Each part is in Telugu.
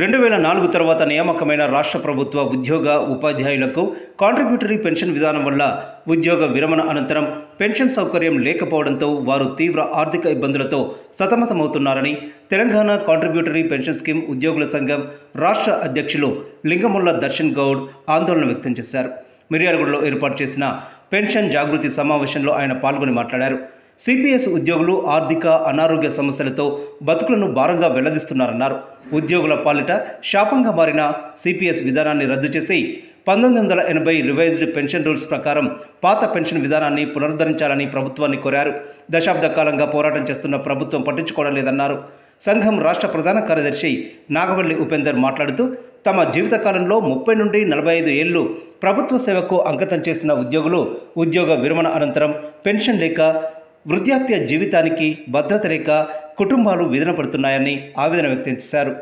రెండు వేల నాలుగు తర్వాత నియామకమైన రాష్ట్ర ప్రభుత్వ ఉద్యోగ ఉపాధ్యాయులకు కాంట్రిబ్యూటరీ పెన్షన్ విధానం వల్ల ఉద్యోగ విరమణ అనంతరం పెన్షన్ సౌకర్యం లేకపోవడంతో వారు తీవ్ర ఆర్థిక ఇబ్బందులతో సతమతమవుతున్నారని తెలంగాణ కాంట్రిబ్యూటరీ పెన్షన్ స్కీమ్ ఉద్యోగుల సంఘం రాష్ట్ర అధ్యక్షులు లింగముల్ల దర్శన్ గౌడ్ ఆందోళన వ్యక్తం చేశారు. మిర్యాలగూడలో ఏర్పాటు చేసిన పెన్షన్ జాగృతి సమావేశంలో ఆయన పాల్గొని మాట్లాడారు. సిపిఎస్ ఉద్యోగులు ఆర్థిక అనారోగ్య సమస్యలతో బతుకులను భారంగా వెల్లదిస్తున్నారన్నారు ఉద్యోగుల పాలిట శాపంగా మారిన సిపిఎస్ విధానాన్ని రద్దు చేసి పంతొమ్మిది వందల ఎనభై రివైజ్డ్ పెన్షన్ రూల్స్ ప్రకారం పాత పెన్షన్ విధానాన్ని పునరుద్ధరించాలని ప్రభుత్వాన్ని కోరారు. దశాబ్ద కాలంగా పోరాటం చేస్తున్న ప్రభుత్వం పట్టించుకోవడం లేదన్నారు. సంఘం రాష్ట్ర ప్రధాన కార్యదర్శి నాగవల్లి ఉపేందర్ మాట్లాడుతూ తమ జీవితకాలంలో ముప్పై నుండి నలభై ఐదు ఏళ్ళు ప్రభుత్వ సేవకు అంకితం చేసిన ఉద్యోగులు ఉద్యోగ విరమణ అనంతరం పెన్షన్ లేక వృద్ధాప్య జీవితానికి భద్రత లేక కుటుంబాలు విధన పడుతున్నాయని ఆవేదన వ్యక్తం చేశారు.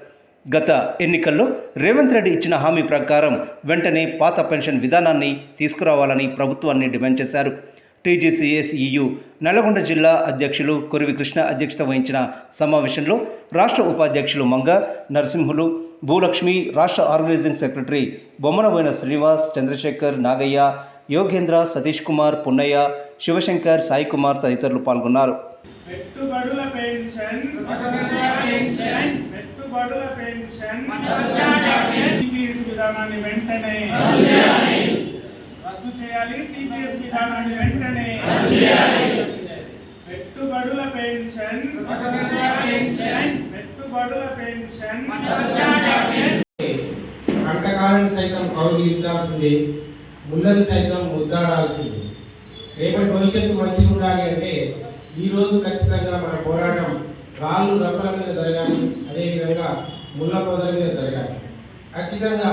గత ఎన్నికల్లో రేవంత్ రెడ్డి ఇచ్చిన హామీ ప్రకారం వెంటనే పాత పెన్షన్ విధానాన్ని తీసుకురావాలని ప్రభుత్వాన్ని డిమాండ్ చేశారు. టీజీసీఎస్ఈయు నల్లగొండ జిల్లా అధ్యక్షులు కొరివి కృష్ణ అధ్యక్షత వహించిన సమావేశంలో రాష్ట్ర ఉపాధ్యక్షులు మంగ నరసింహులు భూలక్ష్మి రాష్ట్ర ఆర్గనైజింగ్ సెక్రటరీ బొమ్మనబోయిన శ్రీనివాస్ చంద్రశేఖర్ నాగయ్య యోగేంద్ర సతీష్ కుమార్ పున్నయ్య శివశంకర్ సాయి కుమార్ తదితరులు పాల్గొన్నారు. పెట్టుబడుల పెన్షన్ పెట్టుబడుల పెన్షన్ సిపిఎస్ విధానాన్ని వెంటనే రద్దు చేయాలి. సిపిఎస్ విధానాన్ని వెంటనే పెట్టుబడుల పెన్షన్ పెట్టుబడుల పెన్షన్. కంటకాలను సైతం కౌగిలించాల్సిందే ముళ్ళని సైతం ముద్దాడాల్సిందే. రేపటి భవిష్యత్తు మంచిగా ఉండాలి అంటే ఈ రోజు ఖచ్చితంగా మన పోరాటం రాళ్ళు రప్పల మీద జరగాలి అదేవిధంగా ముళ్ళ పొదల మీద జరగాలి. ఖచ్చితంగా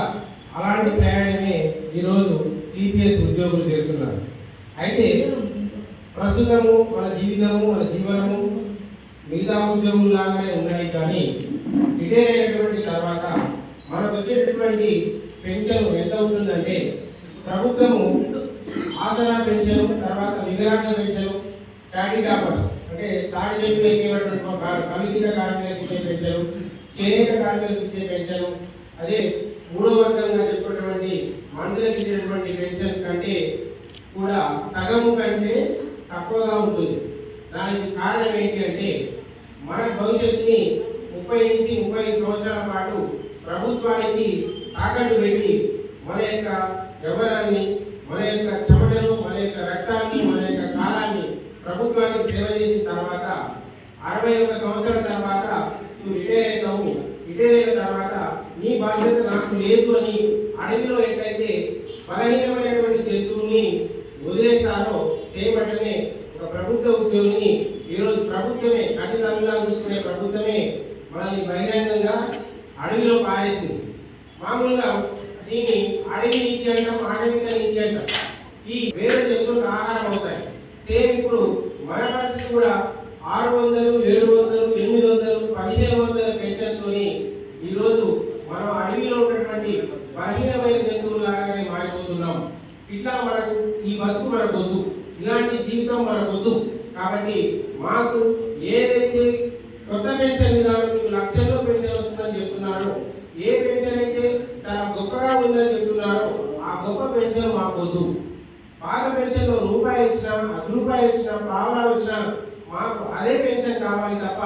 అలాంటి ప్రయాణమే ఈరోజు సిపిఎస్ ఉద్యోగులు చేస్తున్నారు. అయితే ప్రస్తుతము మన జీవితము మన జీవనము మిగతా ఉద్యోగులు లాగానే ఉన్నాయి కానీ రిటైర్ అయినటువంటి తర్వాత మనకు వచ్చేటటువంటి పెన్షన్ ఎంత అవుతుందంటే ప్రభుత్వము ఆసరా పెన్షన్ తర్వాత వికలాంగ పెన్షన్ టాడీ టాపర్స్ అంటే తాడి చెట్లు ఎక్కేటువంటి కలిగిన కార్మికులకు ఇచ్చే పెన్షన్ చేనేత కార్మికులకు ఇచ్చే పెన్షన్ అదే మూడో వర్గంగా చెప్పినటువంటి మనుషులకు ఇచ్చేటువంటి పెన్షన్ కంటే కూడా సగం కంటే తక్కువగా ఉంటుంది. దానికి కారణం ఏంటి అంటే మన భవిష్యత్తుని ముప్పై నుంచి ముప్పై సంవత్సరాల పాటు ప్రభుత్వానికి తాకట్టు పెట్టి మన యొక్క వ్యవహారాన్ని మన యొక్క చెమటను మన యొక్క రక్తాన్ని మన యొక్క కాలాన్ని ప్రభుత్వానికి సేవ చేసిన తర్వాత అరవై ఒక సంవత్సరాల తర్వాత నువ్వు రిటైర్ అవుతావు. రిటైర్ అయిన తర్వాత నీ బాధ్యత నాకు లేదు అని అడవిలో ఎట్లయితే బలహీనమైనటువంటి జంతువుని వదిలేస్తారో సేమ్ అట్లనే ఒక ప్రభుత్వ ఉద్యోగిని ఈరోజు ప్రభుత్వమే కఠినంగా చూసుకునే ప్రభుత్వమే మనల్ని బహిరంగంగా అడవిలో పారేసింది. మామూలుగా దీన్ని అడవి నీతి అంటాం ఆడవిక నీతి అంటాం. ఈ వేరే జంతువులకు ఆహారం అవుతాయి. సేమ్ ఇప్పుడు మన పరిస్థితి కూడా ఆరు వందలు ఏడు వందలు ఎనిమిది వందలు పదిహేను వందల పెన్షన్తోని ఈరోజు మనం అడవిలో ఉన్నటువంటి బలహీనమైన జంతువులాగానే మారిపోతున్నాం. ఇట్లా మనకు ఈ బతుకు మనకొద్దు. ఇలాంటి జీవితం మనకొద్దు. కాబట్టి మాకు ఏదైతే కొత్త పెన్షన్ విధానం లక్షల్లో పెన్షన్ వస్తుందని చెప్తున్నారో ఏ పెన్షన్ గొప్పగా చెప్తున్నారో. ఆ గొప్ప పెన్షన్ మాకు వద్దు. పాత పెన్షన్ రూపాయి ఇచ్చినా అర్ధ రూపాయి ఇచ్చినా పావలా ఇచ్చినా మాకు అదే పెన్షన్ కావాలి తప్ప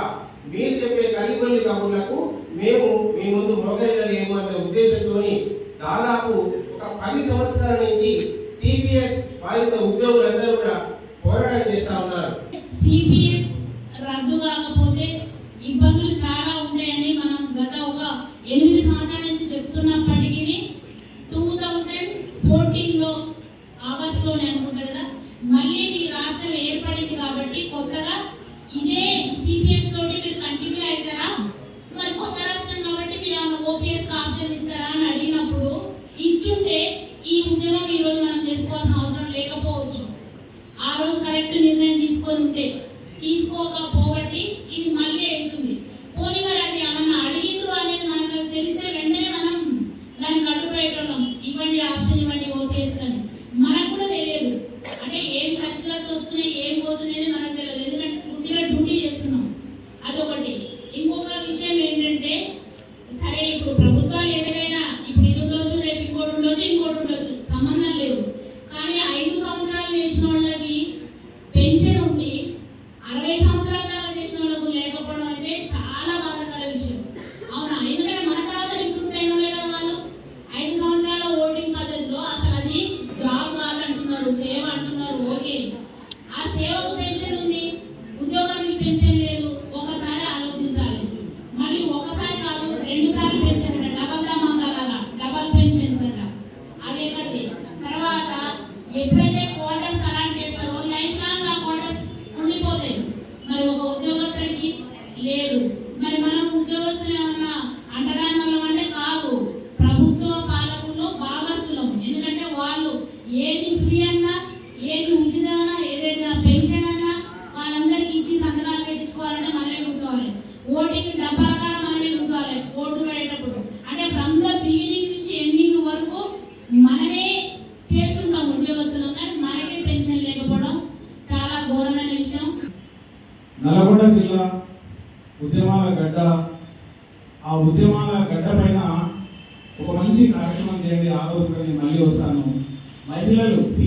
మీరు చెప్పే కలిగొల్లి కబుర్లకు మేము మీ ముందు మోగలేము అనే ఉద్దేశంతో దాదాపు ఒక పది సంవత్సరాల నుంచి సిపిఎస్ బాధిత ఉద్యోగులందరూ కూడా పోరాటం చేస్తా ఉన్నారు. సిపిఎస్ రద్దు కాకపోతే ఇబ్బందులు చాలా ఉంటాయని మనం గత ఒక ఎనిమిది సంవత్సరాల నుంచి చెప్తున్నప్పటికీ టూ థౌజండ్ ఫోర్టీన్లో ఆగస్ట్లోనే అనుకుంటా కదా మళ్ళీ మీ రాష్ట్రం ఏర్పడింది కాబట్టి కొత్తగా ఇదే సిపిఎస్ తోటి మీరు కంటిన్యూ అవుతారా మరి కొత్త రాష్ట్రం కాబట్టి మీరు ఏమైనా ఓపీఎస్ ఆప్షన్ ఇస్తారా అని అడిగినప్పుడు ఇచ్చుంటే ఈ ఉద్యమం ఈ రోజు మనం చేసుకోవాల్సిన అవసరం లేకపోవచ్చు. ఆ రోజు కరెక్ట్ నిర్ణయం తీసుకొని ఉంటే తీసుకోకపోబట్టి ఇది మళ్ళీ అవుతుంది. పోనీ మరి అది ఏమన్నా అడిగిండ్రు అనేది మనకు తెలిస్తే వెంటనే మనం దాన్ని కట్టుబెట్టడం ఇవ్వండి ఆప్షన్ ఇవ్వండి ఓపీఎస్ అని. మనకు కూడా తెలియదు. అంటే ఏం సర్క్యులర్స్ వస్తున్నాయి ఏం పోతున్నాయి మనకు తెలియదు. ఎందుకంటే గుడ్డిగా డ్యూటీ చేస్తున్నాం. అదొకటి. ఇంకొక విషయం ఏంటంటే को प्रभुता लेने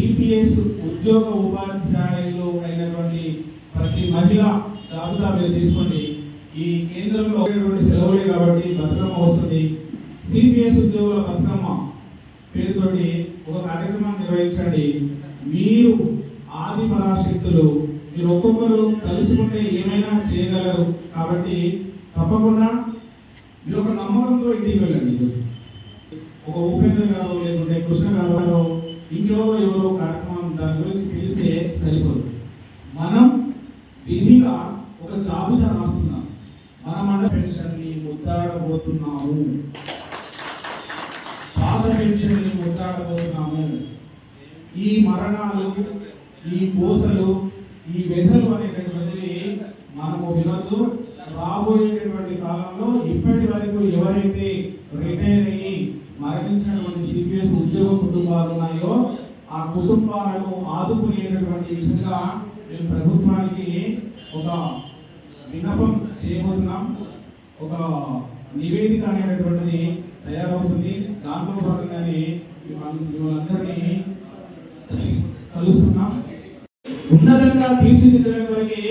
మహిళలు సిపిఎస్ ఉద్యోగ ఉపాధ్యాయులు అయినటువంటి ప్రతి మహిళ జాబితా మీరు తీసుకోండి. ఈ కేంద్రంలో సెలవులే కాబట్టి బతుకమ్మ వస్తుంది. సిపిఎస్ ఉద్యోగుల బతుకమ్మ పేరుతోటి ఒక కార్యక్రమం నిర్వహించండి. మీరు ఆది పరాశక్తులు మీరు ఒక్కొక్కరు కలుసుకుంటే ఏమైనా చేయగలరు. కాబట్టి తప్పకుండా మీరు ఒక నమ్మకంతో ఇంటికి వెళ్ళండి. ఒక ఉపేంద్ర గారు లేకుంటే కృష్ణ గారు ఇంకెవరో ఎవరో కార్యక్రమం దాని గురించి పిలిస్తే సరిపోదు. మనం విధిగా ఒక జాబితా రాస్తున్నాం. మన మండ పెన్షన్ని ముద్దాడబోతున్నాము. పాత పెన్షన్ని ముద్దాడబోతున్నాము. ఈ మరణాలు ఈ కోసలు ఈ వ్యధలు అనేటటువంటివి మనము వినొద్దు. రాబోయేటటువంటి కాలంలో ఇప్పటి వరకు ఎవరైతే రిటైర్ అయ్యి మరణించినటువంటి సిపిఎస్ ఉద్యోగ కుటుంబాలు ఉన్నాయో ఆ కుటుంబాలను ఆదుకునేటటువంటి విధంగా మేము ప్రభుత్వానికి ఒక విన్నపం చేయబోతున్నాం. ఒక నివేదిక అనేటటువంటిది తయారవుతుంది. దాంట్లో భాగంగానే మిమ్మల్ని కలుస్తున్నాం. ఉన్నతంగా తీర్చిదిద్దడం కొరకే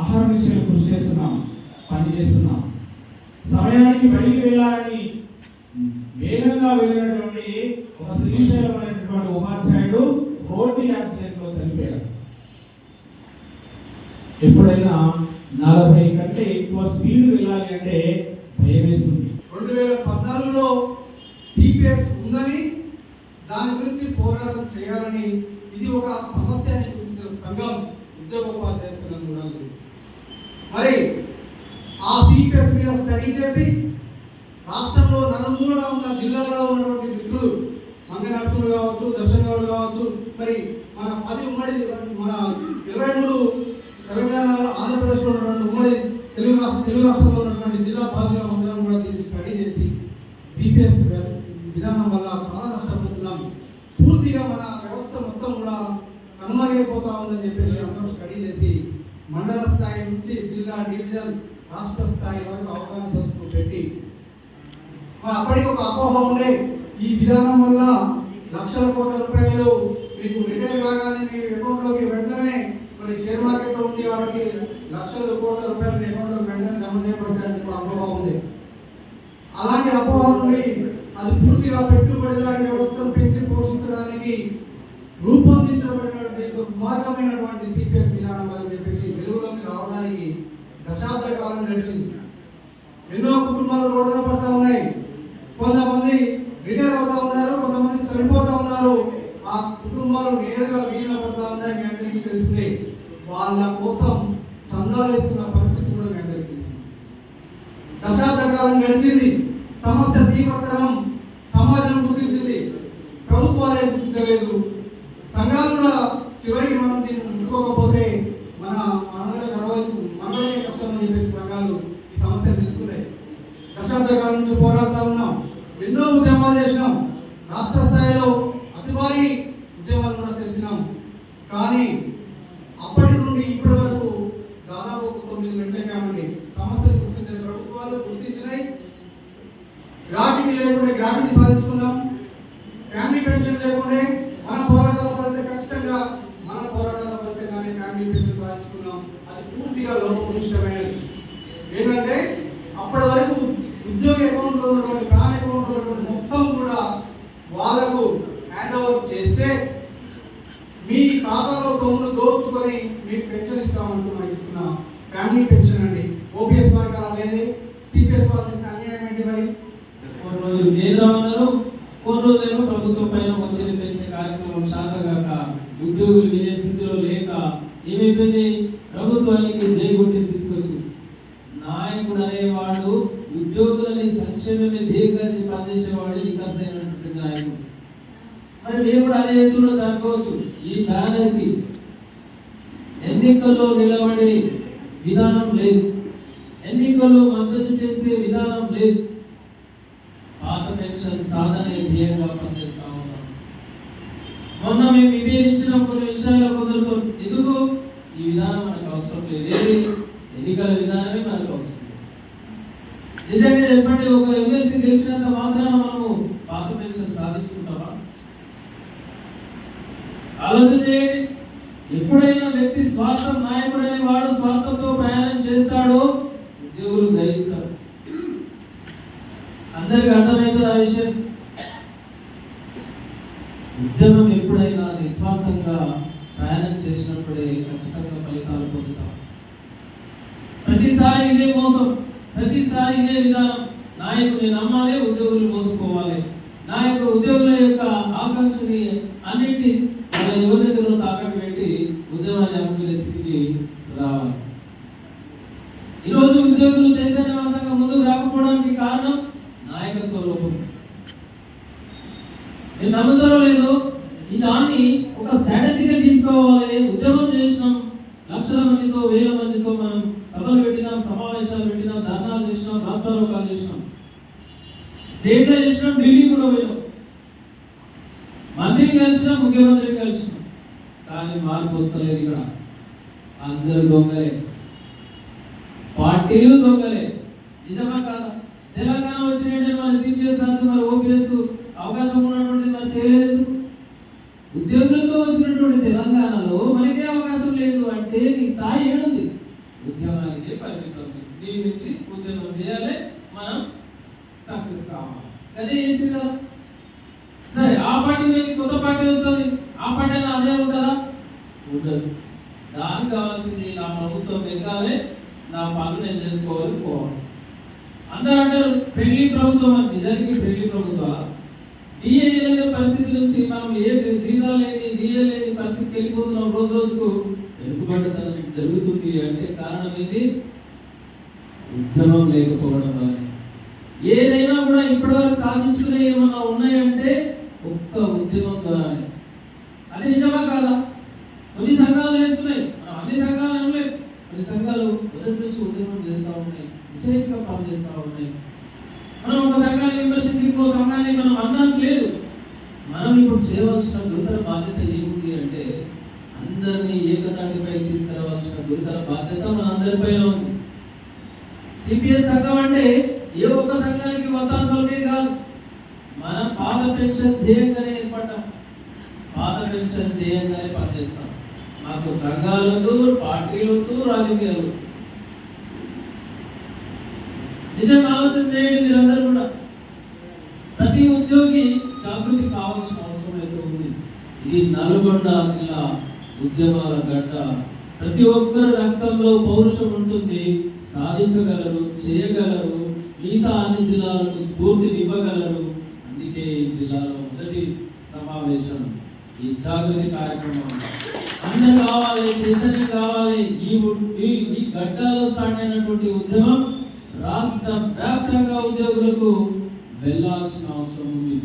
ఆహార నిశ్చయం కృషి చేస్తున్నాం పని చేస్తున్నాం సమయానికి బయటికి వెళ్ళాలని వేగంగా వెళ్ళినటువంటి ఒక శ్రీశైలం అనేటటువంటి ఉపాధ్యాయుడు రోడ్డు యాక్సిడెంట్లో చనిపోయాడు. ఎప్పుడైనా నలభై కంటే ఎక్కువ స్పీడ్ వెళ్ళాలి అంటే భయం వేస్తుంది. రెండు వేల పద్నాలుగులో సిపిఎస్ ఉందని దాని గురించి పోరాటం చేయాలని ఇది ఒక సమస్య అని గుర్తించిన సంఘం ఉద్యోగోపాధ్యాయ సంఘం కూడా మరి ఆ సిపిఎస్ మీద స్టడీ చేసి రాష్ట్రంలో నలుమూల ఉన్న జిల్లాలో ఉన్నటువంటి మిత్రులు మంగనర్సులు కావచ్చు దర్శన్ కావచ్చు మరి మన పది ఉమ్మడి మన ఇరవై మూడు తెలంగాణలో ఆంధ్రప్రదేశ్లో ఉన్నటువంటి ఉమ్మడి తెలుగు రాష్ట్ర తెలుగు రాష్ట్రంలో ఉన్నటువంటి జిల్లా బాధ్యుల అందరం కూడా దీన్ని స్టడీ చేసి సిపిఎస్ విధానం వల్ల చాలా నష్టపోతున్నాం పూర్తిగా మన వ్యవస్థ మొత్తం కూడా కనుమరుగైపోతా ఉందని చెప్పేసి అందరం స్టడీ చేసి మండల స్థాయి నుంచి జిల్లా డివిజన్ రాష్ట్ర స్థాయి వరకు అవగాహన సదస్సులు పెట్టి అప్పటికి ఒక అపోహ ఉండే ఈ విధానం వల్ల లక్షల కోట్ల రూపాయలు మీకు రిటైర్ కాగానే మీ అకౌంట్లోకి వెంటనే మరి షేర్ మార్కెట్లో ఉంది కాబట్టి లక్షల కోట్ల రూపాయలు మీ అకౌంట్లో వెంటనే జమ చేయబడతాయని చెప్పి అపోహ ఉంది. అలాంటి అపోహ నుండి అది పూర్తిగా పెట్టుబడిదారి వ్యవస్థను పెంచి పోషించడానికి రూపొందించబడినటువంటి మార్గమైనటువంటి సిపిఎస్ విధానం అని చెప్పేసి వెలుగులోకి రావడానికి దశాబ్ద కాలం నడిచింది ఎన్నో కుటుంబాలు రోడ్డున పడతా ఉన్నాయి. కొంతమంది రిటైర్ అవుతా ఉన్నారు కొంతమంది చనిపోతా ఉన్నారు. ఆ కుటుంబాలు నేరుగా వీళ్ళ పడతా ఉన్నాయి మీ అందరికీ తెలిసింది. వాళ్ళ కోసం చందాలు వేసుకున్న పరిస్థితి కూడా మీ అందరికీ తెలిసింది. దశాబ్ద కాలం గడిచింది. సమస్య తీవ్రతరం సమాజం గుర్తించింది. ప్రభుత్వాలే గుర్తించలేదు. సంఘాలు కూడా చివరికి మనం దీన్ని ముట్టుకోకపోతే మన మనలో అరవై మనలోనే కష్టం అని చెప్పేసి సంఘాలు ఈ సమస్య తీసుకున్నాయి దశాబ్ద కాలం నుంచి పోరాడుతా ఉన్నాం ఎన్నో ఉద్యమాలు చేసినాం రాష్ట్ర స్థాయిలో అతి భారీ ఉద్యమాలు కూడా చేసినాం కానీ అప్పటి నుండి ఇప్పటి వరకు దాదాపు ఒక తొమ్మిది గంటలే కావండి సమస్యలు గుర్తించిన ప్రభుత్వాలు గుర్తించినాయి గ్రాఫిటీ లేకుండా గ్రాఫిటీ సాధించుకున్నాం ఫ్యామిలీ పెన్షన్ లేకుండే మన పోరాటాల ఫలితే ఖచ్చితంగా మన పోరాటాల ఫలితంగానే ఫ్యామిలీ పెన్షన్ సాధించుకున్నాం అది పూర్తిగా లోపభూయిష్టమైనది. ఏంటంటే అప్పటి వరకు ఉద్యోగ అకౌంట్లో ఉన్నటువంటి ప్లాన్ అకౌంట్లో ఉన్నటువంటి మొత్తం కూడా వాళ్ళకు హ్యాండ్ ఓవర్ చేస్తే మీ ఖాతాలో సొమ్మును దోచుకొని మీకు పెన్షన్ ఇస్తామంటూ మనకి ఇస్తున్న ఫ్యామిలీ పెన్షన్ అండి. ఓపీఎస్ వారికి అనేది లేదే. సిపిఎస్ వాళ్ళు చేసిన అన్యాయం ఏంటి మరి? రోజు నేను కేంద్రం అన్నారు కొన్ని రోజులేమో ప్రభుత్వం పైన ఒత్తిడి పెంచే కార్యక్రమం శాతగాక ఉద్యోగులు వినే స్థితిలో లేక ఏమైపోయింది? ప్రభుత్వానికి జై స్థితికి వచ్చింది. నాయకుడు అనేవాడు ఉద్యోగులని సంక్షేమమే ధ్యేయంగా పనిచేసేవాడు వికాస్ అయినటువంటి నాయకుడు. మరి మేము కూడా అదే యేసులో జరగవచ్చు ఈ బ్యానర్కి ఎన్నికల్లో నిలబడే విధానం లేదు. ఎన్నికల్లో మద్దతు చేసే విధానం లేదు. పాత పెన్షన్ సాధన ధ్యేయంగా పనిచేస్తా ఉన్నాం మొన్న మేము విభేదించిన కొన్ని విషయాల కొందరితో ఎందుకు? ఈ విధానం మనకు అవసరం లేదు. ఏది? ఎన్నికల విధానమే మనకు అవసరం లేదు. నిజంగా చెప్పండి ఒక ఎమ్మెల్సీ గెలిచినంత మాత్రాన మనము పాత పెన్షన్ సాధించుకుంటామా? ఆలోచన చేయండి. ఎప్పుడైనా వ్యక్తి స్వార్థం నాయకుడనే వాడు స్వార్థంతో ప్రయాణం చేస్తాడో ఉద్యోగులు గ్రహిస్తారు అందరికి అర్థమవుతుంది ఆ విషయం? ఉద్యమం ఎప్పుడైనా నిస్వార్థంగా ప్రయాణం చేసినప్పుడే ఖచ్చితంగా ఫలితాలు పొందుతాం. ప్రతిసారి ఇదే మోసం ప్రతిసారి ఇదే విధానం. నాయకుని నమ్మాలి ఉద్యోగులు మోసపోవాలి. యొక్క ఉద్యోగుల యొక్క ఆకాంక్షని అన్నింటి మన ఎవరి దగ్గర తాకట్టు పెట్టి ఉద్యమాన్ని అమ్ముకునే స్థితికి రావాలి. ఈరోజు ఉద్యోగులు చైతన్యవంతంగా ముందుకు రాకపోవడానికి కారణం నమ్ముతారో లేదో ఈ దాన్ని ఒక స్ట్రాటజీగా తీసుకోవాలి. ఉద్యమం చేసినాం లక్షల మందితో వేల మందితో మనం సభలు పెట్టినాం సమావేశాలు పెట్టినాం ధర్నాలు చేసినాం రాస్తారోకాలు చేసినాం. స్టేట్లో చేసినాం ఢిల్లీ కూడా పోయినాం. మంత్రిని కలిసినాం ముఖ్యమంత్రిని కలిసినాం. కానీ మార్పు వస్తలేదు ఇక్కడ. అందరు దొంగలే. పార్టీలు దొంగలే. నిజమా కాదా? తెలంగాణ వచ్చినట్టే మన సిపిఎస్ అంతా మరి ఓపీఎస్. అవకాశం ఉన్నటువంటి మరి చేయలేదు ఉద్యోగులతో వచ్చినటువంటి తెలంగాణలో మనకే అవకాశం లేదు అంటే నీ స్థాయి ఏడుంది. ఉద్యమానికే పరిమితం నీ నుంచి ఉద్యమం చేయాలి మనం సక్సెస్ కావాలి. అదే చేసి కదా సరే ఆ పార్టీ పోయి కొత్త పార్టీ వస్తుంది. ఆ పార్టీ అయినా అదే ఉంటుందా? ఉండదు. దానికి కావాల్సింది నా ప్రభుత్వం ఎక్కాలి నా పనులు నేను చేసుకోవాలి పోవాలి. అందరూ అంటారు ఫ్రెండ్లీ ప్రభుత్వం నిజానికి ఫ్రెండ్లీ ప్రభుత్వాల? డిఏ లేని పరిస్థితి నుంచి మనం ఏ జీతాలు లేని డిఏ లేని పరిస్థితికి వెళ్ళిపోతున్నాం రోజు రోజుకు. వెనుకబడతనం జరుగుతుంది అంటే కారణం ఏంటి? ఉద్యమం లేకపోవడం వల్ల. ఏదైనా కూడా ఇప్పటివరకు సాధించుకునే ఏమన్నా ఉన్నాయంటే ఒక్క ఉద్యమం ద్వారానే అది నిజమా కాదా కొన్ని సంఘాలు చేస్తున్నాయి మనం అన్ని సంఘాలు అనలేం కొన్ని సంఘాలు మొదటి నుంచి ఉద్యమం చేస్తూ ఉన్నాయి విజయంగా పనిచేస్తూ ఉన్నాయి మనం ఒక సంఘాన్ని విమర్శించి ఇంకో సంఘాన్ని మనం అన్నానికి లేదు మనం ఇప్పుడు చేయవలసిన గురుతర బాధ్యత ఏముంది అంటే అందరినీ ఏకతాటిపై తీసుకురావాల్సిన గురుతర బాధ్యత మనందరిపైన ఉంది. సిపిఎస్ సంఘం అంటే ఏ ఒక్క సంఘానికి వత్తాసలకే కాదు. మన పాద పెన్షన్ ధ్యేయంగానే ఏర్పడ్డాం. పాద పెన్షన్ ధ్యేయంగానే పనిచేస్తాం. మాకు సంఘాలు పార్టీలు రాజకీయాలు నిజంగా ఆలోచన చేయండి మీరందరూ కూడా. ప్రతి ఉద్యోగి జాగృతి కావాల్సిన అవసరం అయితే ఉంది. ఇది నల్గొండ జిల్లా ఉద్యమాల గడ్డ. ప్రతి ఒక్కరి రక్తంలో పౌరుషం ఉంటుంది. సాధించగలరు చేయగలరు. మిగతా అన్ని జిల్లాలకు స్ఫూర్తిని ఇవ్వగలరు. అందుకే ఈ జిల్లాలో మొదటి సమావేశం ఈ జాగృతి కార్యక్రమం. అందరు కావాలి చైతన్యం కావాలి. ఈ ఈ ఈ గడ్డలో స్టార్ట్ అయినటువంటి ఉద్యమం రాష్ట్ర వ్యాప్తంగా ఉద్యోగులకు వెళ్ళాల్సిన అవసరం ఉంది.